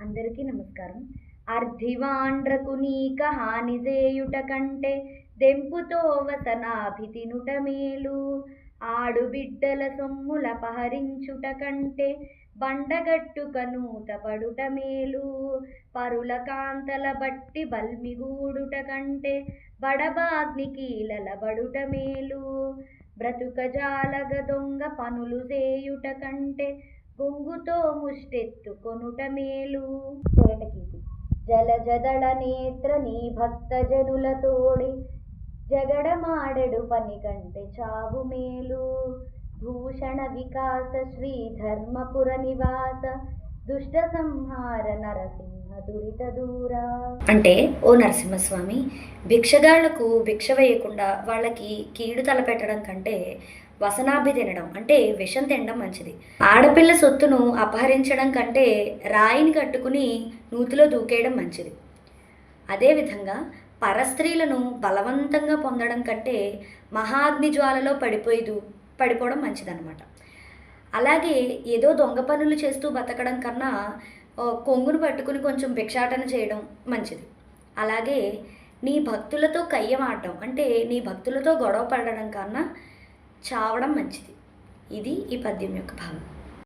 అందరికీ నమస్కారం. అర్ధివాండ్రకు నీక హాని చేయుట కంటే దెంపుతో వసనాభి తినుట మేలు. ఆడు బిడ్డల సొమ్ముల పహరించుట కంటే బండగట్టుక నూత పడుట మేలు. పరుల కాంతల బట్టి బల్మిగూడుట కంటే బడబాగ్ని కీలల బడుట మేలు. బ్రతుక జాలగ దొంగ పనులు చేయుట కంటే గుంగుతో ముష్టెత్తుకొనుట మేలు. తేటకీతి జలజదళ నేత్ర నీ భక్త జనుల తోడి జగడమాడెడు పని కంటే చావు మేలు. భూషణ వికాస శ్రీ ధర్మపుర నివాస దుష్ట సంహార నరసింహ దురిత దూరా. అంటే ఓ నరసింహస్వామి భిక్షగాళ్ళకు భిక్ష వేయకుండా వాళ్ళకి కీడు తలపెట్టడం కంటే వసనాభి తినడం అంటే విషం తినడం మంచిది. ఆడపిల్ల సొత్తును అపహరించడం కంటే రాయిని కట్టుకుని నూతిలో దూకేయడం మంచిది. అదేవిధంగా పరస్త్రీలను బలవంతంగా పొందడం కంటే మహాగ్ని జ్వాలలో పడిపోవడం మంచిదన్నమాట. అలాగే ఏదో దొంగ పనులు చేస్తూ బతకడం కన్నా కొంగును పట్టుకుని కొంచెం భిక్షాటన చేయడం మంచిది. అలాగే నీ భక్తులతో కయ్యమాడడం అంటే నీ భక్తులతో గొడవ పడడం కన్నా చావడం మంచిది. ఇది ఈ పద్యం యొక్క భావం.